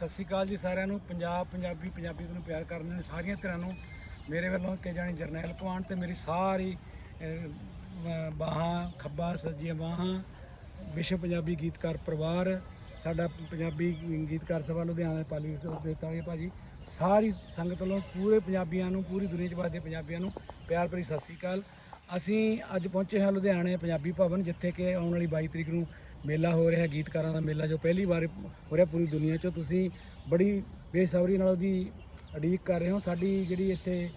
ਸਤਿ ਸ਼੍ਰੀ ਅਕਾਲ ਜੀ ਸਾਰਿਆਂ ਨੂੰ। ਪੰਜਾਬ, ਪੰਜਾਬੀ ਪੰਜਾਬੀ ਨੂੰ ਪਿਆਰ ਕਰਨ ਵਾਲੇ ਸਾਰੀਆਂ ਧਿਰਾਂ ਨੂੰ ਮੇਰੇ ਵੱਲੋਂ ਕਿ ਜਾਣੀ ਜਰਨੈਲ ਪਵਾਨ ਤੇ ਮੇਰੀ ਸਾਰੀ ਬਾਹਾਂ, ਖੱਬਾ, ਸੱਜੀਆਂ ਬਾਹਾਂ, ਵਿਸ਼ਵ ਪੰਜਾਬੀ ਗੀਤਕਾਰ ਪਰਿਵਾਰ, ਸਾਡਾ ਪੰਜਾਬੀ ਗੀਤਕਾਰ ਸਭਾ ਲੁਧਿਆਣਾ, ਪਾਲੀ ਦੇ ਤਾਲੀ ਭਾਜੀ, ਸਾਰੀ ਸੰਗਤ ਵੱਲੋਂ ਪੂਰੇ ਪੰਜਾਬੀਆਂ ਨੂੰ, ਪੂਰੀ ਦੁਨੀਆ 'ਚ ਵਸਦੇ ਪੰਜਾਬੀਆਂ ਨੂੰ ਪਿਆਰ ਭਰੀ ਸਤਿ ਸ਼੍ਰੀ ਅਕਾਲ। ਅਸੀਂ ਅੱਜ ਪਹੁੰਚੇ ਹਾਂ ਲੁਧਿਆਣੇ ਪੰਜਾਬੀ ਭਵਨ, ਜਿੱਥੇ ਕਿ ਆਉਣ ਵਾਲੀ 22 ਤਰੀਕ ਨੂੰ ਮੇਲਾ ਹੋ ਰਿਹਾ ਗੀਤਕਾਰਾਂ ਦਾ ਮੇਲਾ ਜੋ ਪਹਿਲੀ ਵਾਰ ਹੋ ਰਿਹਾ ਪੂਰੀ ਦੁਨੀਆ 'ਚ। ਤੁਸੀਂ ਬੜੀ ਬੇਸਬਰੀ ਨਾਲ ਉਹਦੀ ਉਡੀਕ ਕਰ ਰਹੇ ਹੋ। ਸਾਡੀ ਜਿਹੜੀ ਇੱਥੇ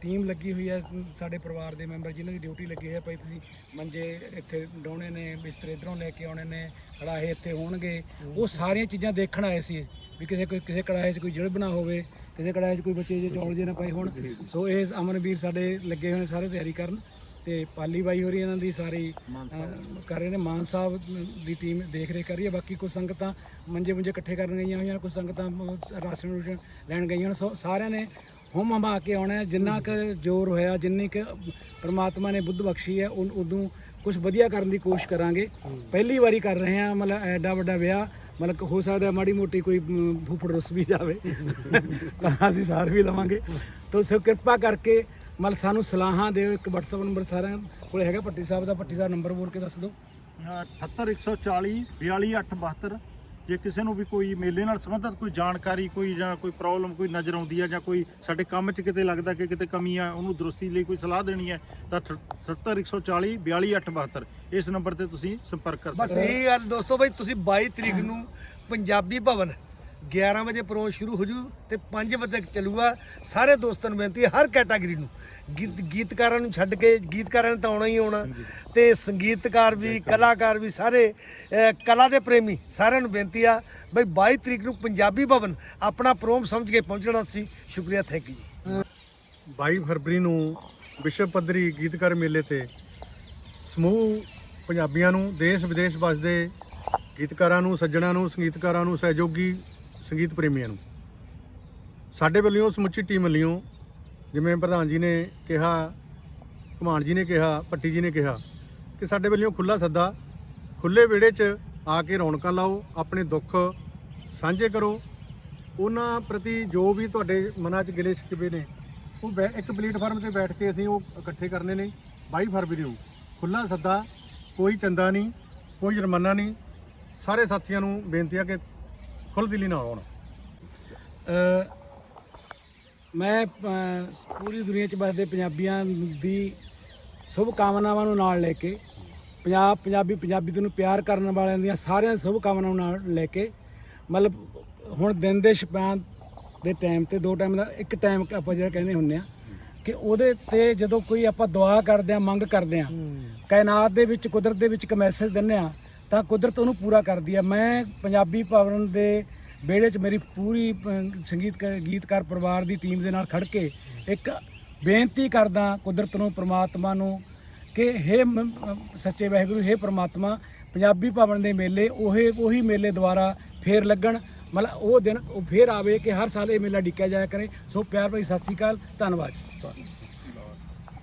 ਟੀਮ ਲੱਗੀ ਹੋਈ ਹੈ ਸਾਡੇ ਪਰਿਵਾਰ ਦੇ ਮੈਂਬਰ ਜਿਨ੍ਹਾਂ ਦੀ ਡਿਊਟੀ ਲੱਗੀ ਹੈ ਭਾਈ ਤੁਸੀਂ ਮੰਜੇ ਇੱਥੇ ਡਾਉਣੇ ਨੇ ਬਿਸਤਰੇ ਇਧਰੋਂ ਲੈ ਕੇ ਆਉਣੇ ਨੇ ਕੜਾਹੇ ਇੱਥੇ ਹੋਣਗੇ। ਉਹ ਸਾਰੀਆਂ ਚੀਜ਼ਾਂ ਦੇਖਣ ਆਏ ਸੀ ਵੀ ਕਿਸੇ ਕੋਈ ਕਿਸੇ ਕੜਾਹੇ 'ਚ ਕੋਈ ਜੁਲਬ ਨਾ ਹੋਵੇ ਕਿਸੇ ਕੜਾਹੇ 'ਚ ਕੋਈ ਬੱਚੇ ਜੇ ਚੌਲ ਜੇ ਨਾ ਪਏ ਹੋਣ। ਸੋ ਇਹ ਅਮਨਵੀਰ ਸਾਡੇ ਲੱਗੇ ਹੋਏ ਨੇ ਸਾਰੇ ਤਿਆਰੀ ਕਰਨ। ਤੇ ਪਾਲੀ ਬਾਈ ਹੋਰੀ ਇਹਨਾਂ ਦੀ ਸਾਰੀ ਕਰ ਰਹੇ ਨੇ। ਮਾਨ ਸਾਹਿਬ ਦੀ ਟੀਮ ਦੇਖ ਰੇਖ ਕਰ ਰਹੀ ਹੈ। ਬਾਕੀ ਕੁਝ ਸੰਗਤਾਂ ਮੰਜੇ ਮੁੰਜੇ ਇਕੱਠੇ ਕਰਨ ਗਈਆਂ ਹੋਈਆਂ ਕੁਝ ਸੰਗਤਾਂ ਰਾਸ਼ਨ ਰੂਸ਼ਨ ਲੈਣ ਗਈਆਂ ਨੇ। ਸਾਰਿਆਂ ਨੇ ਹੁਮ ਹਮਾ ਕੇ ਆਉਣਾ ਜਿੰਨਾ ਕੁ ਜ਼ੋਰ ਹੋਇਆ ਜਿੰਨੀ ਕੁ ਪ੍ਰਮਾਤਮਾ ਨੇ ਬੁੱਧ ਬਖਸ਼ੀ ਹੈ ਉਨ- ਉਦੋਂ ਕੁਝ ਵਧੀਆ ਕਰਨ ਦੀ ਕੋਸ਼ਿਸ਼ ਕਰਾਂਗੇ। ਪਹਿਲੀ ਵਾਰੀ ਕਰ ਰਹੇ ਹਾਂ। ਮਤਲਬ ਐਡਾ ਵੱਡਾ ਵਿਆਹ ਮਤਲਬ ਹੋ ਸਕਦਾ ਮਾੜੀ ਮੋਟੀ ਕੋਈ ਫੁੱਫੜ ਰੁੱਸ ਵੀ ਜਾਵੇ। ਤਾਂ ਅਸੀਂ ਸਾਰ ਵੀ ਲਵਾਂਗੇ। ਤੋ ਸੋ ਕਿਰਪਾ ਕਰਕੇ ਮਤਲਬ ਸਾਨੂੰ ਸਲਾਹਾਂ ਦਿਓ ਇੱਕ WhatsApp ਨੰਬਰ ਸਾਰਿਆਂ ਕੋਲੇ ਹੈਗਾ ਪੱਟੀ ਸਾਹਿਬ ਦਾ ਪੱਟੀ ਸਾਹਿਬ ਨੰਬਰ ਬੋਲ ਕੇ ਦੱਸ ਦਿਓ। 78140 42872 ਜੇ ਕਿਸੇ ਨੂੰ ਵੀ ਕੋਈ ਮੇਲੇ ਨਾਲ ਸੰਬੰਧਿਤ ਕੋਈ ਜਾਣਕਾਰੀ ਕੋਈ ਜਾਂ ਕੋਈ ਪ੍ਰੋਬਲਮ ਕੋਈ ਨਜ਼ਰ ਆਉਂਦੀ ਹੈ ਜਾਂ ਕੋਈ ਸਾਡੇ ਕੰਮ 'ਚ ਕਿਤੇ ਲੱਗਦਾ ਕਿ ਕਿਤੇ ਕਮੀ ਆ ਉਹਨੂੰ ਦਰੁਸਤੀ ਲਈ ਕੋਈ ਸਲਾਹ ਦੇਣੀ ਹੈ ਤਾਂ 78140 42872 ਇਸ ਨੰਬਰ ਤੇ ਤੁਸੀਂ ਸੰਪਰਕ ਕਰ ਬਸ ਸਕਦੇ ਹੋ। ਇਹ ਗੱਲ ਦੋਸਤੋ ਬਈ ਤੁਸੀਂ 22 ਤਰੀਕ ਨੂੰ ਪੰਜਾਬੀ ਭਵਨ 11 ਵਜੇ ਪ੍ਰੋਗਰਾਮ ਸ਼ੁਰੂ ਹੋ ਜੂ ਤੇ 5 ਵਜੇ ਤੱਕ ਚੱਲੂਗਾ। ਸਾਰੇ ਦੋਸਤਾਂ ਨੂੰ ਬੇਨਤੀ ਹੈ ਹਰ ਕੈਟਾਗਰੀ ਨੂੰ। ਗੀਤ ਗੀਤਕਾਰਾਂ ਨੂੰ ਛੱਡ ਕੇ ਗੀਤਕਾਰਾਂ ਨੇ ਤਾਂ ਆਉਣਾ ਹੀ ਆਉਣਾ। ਤੇ ਸੰਗੀਤਕਾਰ ਵੀ ਕਲਾਕਾਰ ਵੀ ਸਾਰੇ ਅਹ, ਕਲਾ ਦੇ ਪ੍ਰੇਮੀ ਸਾਰਿਆਂ ਨੂੰ ਬੇਨਤੀ ਆ ਬਈ 22 ਤਰੀਕ ਨੂੰ ਪੰਜਾਬੀ ਭਵਨ ਆਪਣਾ ਪ੍ਰੋਗਰਾਮ ਸਮਝ ਕੇ ਪਹੁੰਚਣਾ ਸੀ। ਸ਼ੁਕਰੀਆ ਥੈਂਕ ਯੂ 22 ਫਰਵਰੀ ਨੂੰ ਵਿਸ਼ਵ ਪੱਧਰੀ ਗੀਤਕਾਰ ਮੇਲੇ ਤੇ ਸਮੂਹ ਪੰਜਾਬੀਆਂ ਨੂੰ ਦੇਸ਼ ਵਿਦੇਸ਼ ਵਸਦੇ ਗੀਤਕਾਰਾਂ ਨੂੰ ਸੱਜਣਾਂ ਨੂੰ ਸੰਗੀਤਕਾਰਾਂ ਨੂੰ ਸਹਿਯੋਗੀ ਸੰਗੀਤ ਪ੍ਰੇਮੀਆਂ ਨੂੰ। ਸਾਡੇ ਵੱਲੋਂ ਸਮੁੱਚੀ ਟੀਮ ਵੱਲੋਂ ਜਿਵੇਂ ਪ੍ਰਧਾਨ ਜੀ ਨੇ ਕਿਹਾ ਕਮਾਨ ਜੀ ਨੇ ਕਿਹਾ ਪੱਟੀ ਜੀ ਨੇ ਕਿਹਾ ਕਿ ਸਾਡੇ ਵੱਲੋਂ ਖੁੱਲਾ ਸੱਦਾ ਖੁੱਲੇ ਵਿਹੜੇ 'ਚ ਆ ਕੇ ਰੌਣਕਾਂ ਲਾਓ, ਆਪਣੇ ਦੁੱਖ ਸਾਂਝੇ ਕਰੋ। ਉਹਨਾਂ ਪ੍ਰਤੀ ਜੋ ਵੀ ਤੁਹਾਡੇ ਮਨਾਂ 'ਚ ਗਿਲੇ ਸ਼ਿਕਵੇ ਨੇ, ਉਹ ਬੈ- ਇੱਕ ਪਲੇਟਫਾਰਮ ਤੇ ਬੈਠ ਕੇ ਅਸੀਂ ਉਹ ਇਕੱਠੇ ਕਰਨੇ ਨੇ 22 ਫਰਵਰੀ ਨੂੰ। ਖੁੱਲਾ ਸੱਦਾ, ਕੋਈ ਚੰਦਾ ਨਹੀਂ, ਕੋਈ ਜੁਰਮਾਨਾ ਨਹੀਂ। ਸਾਰੇ ਸਾਥੀਆਂ ਨੂੰ ਬੇਨਤੀ ਆ ਕਿ ਖੁੱਲ੍ਹ ਦਿਲੀ ਨਾਲ ਆਉਣ। ਮੈਂ ਪੂਰੀ ਦੁਨੀਆ 'ਚ ਵਸਦੇ ਪੰਜਾਬੀਆਂ ਦੀ ਸ਼ੁਭ ਕਾਮਨਾਵਾਂ ਨੂੰ ਨਾਲ ਲੈ ਕੇ ਪੰਜਾਬ ਪੰਜਾਬੀ ਪੰਜਾਬੀ ਨੂੰ ਪਿਆਰ ਕਰਨ ਵਾਲਿਆਂ ਦੀਆਂ ਸਾਰਿਆਂ ਸ਼ੁਭ ਕਾਮਨਾਵਾਂ ਨਾਲ ਲੈ ਕੇ ਮਤਲਬ ਹੁਣ ਦਿਨ ਦੇ ਸ਼ਪਾਨ ਦੇ ਟਾਈਮ ਤੇ ਦੋ ਟਾਈਮ ਦਾ ਇੱਕ ਟਾਈਮ ਆਪਾਂ ਜਿਹੜਾ ਕਹਿੰਦੇ ਹੁੰਨੇ ਆ ਕਿ ਉਹਦੇ ਤੇ ਜਦੋਂ ਕੋਈ ਆਪਾਂ ਦੁਆ ਕਰਦੇ ਆ ਮੰਗ ਕਰਦੇ ਆ ਕਾਇਨਾਤ ਦੇ ਵਿੱਚ ਕੁਦਰਤ ਦੇ ਵਿੱਚ ਇੱਕ ਮੈਸੇਜ ਦਿੰਨੇ ਆ ਤਾਂ ਕੁਦਰਤ ਉਹਨੂੰ ਪੂਰਾ ਕਰਦੀ ਹੈ ਮੈਂ ਪੰਜਾਬੀ ਭਵਨ ਦੇ ਵਿਹੜੇ 'ਚ ਮੇਰੀ ਪੂਰੀ ਸੰਗੀਤ ਗੀਤਕਾਰ ਪਰਿਵਾਰ ਦੀ ਟੀਮ ਦੇ ਨਾਲ ਖੜ ਕੇ ਇੱਕ ਬੇਨਤੀ ਕਰਦਾ ਕੁਦਰਤ ਨੂੰ, ਪ੍ਰਮਾਤਮਾ ਨੂੰ ਕਿ ਹੇ ਮ- ਸੱਚੇ ਵਾਹਿਗੁਰੂ, ਹੇ ਪ੍ਰਮਾਤਮਾ, ਪੰਜਾਬੀ ਭਵਨ ਦੇ ਮੇਲੇ, ਉਹੇ, ਉਹੀ ਮੇਲੇ ਦੁਆਰਾ ਫੇਰ ਲੱਗਣ। ਮਤਲਬ ਉਹ ਦਿਨ ਉਹ ਫੇਰ ਆਵੇ ਕਿ ਹਰ ਸਾਲ ਇਹ ਮੇਲਾ ਡਿੱਕਿਆ ਜਾਇਆ ਕਰੇ। ਸੋ ਪਿਆਰ ਭਰੀ ਸਤਿ ਸ੍ਰੀ ਅਕਾਲ ਧੰਨਵਾਦ।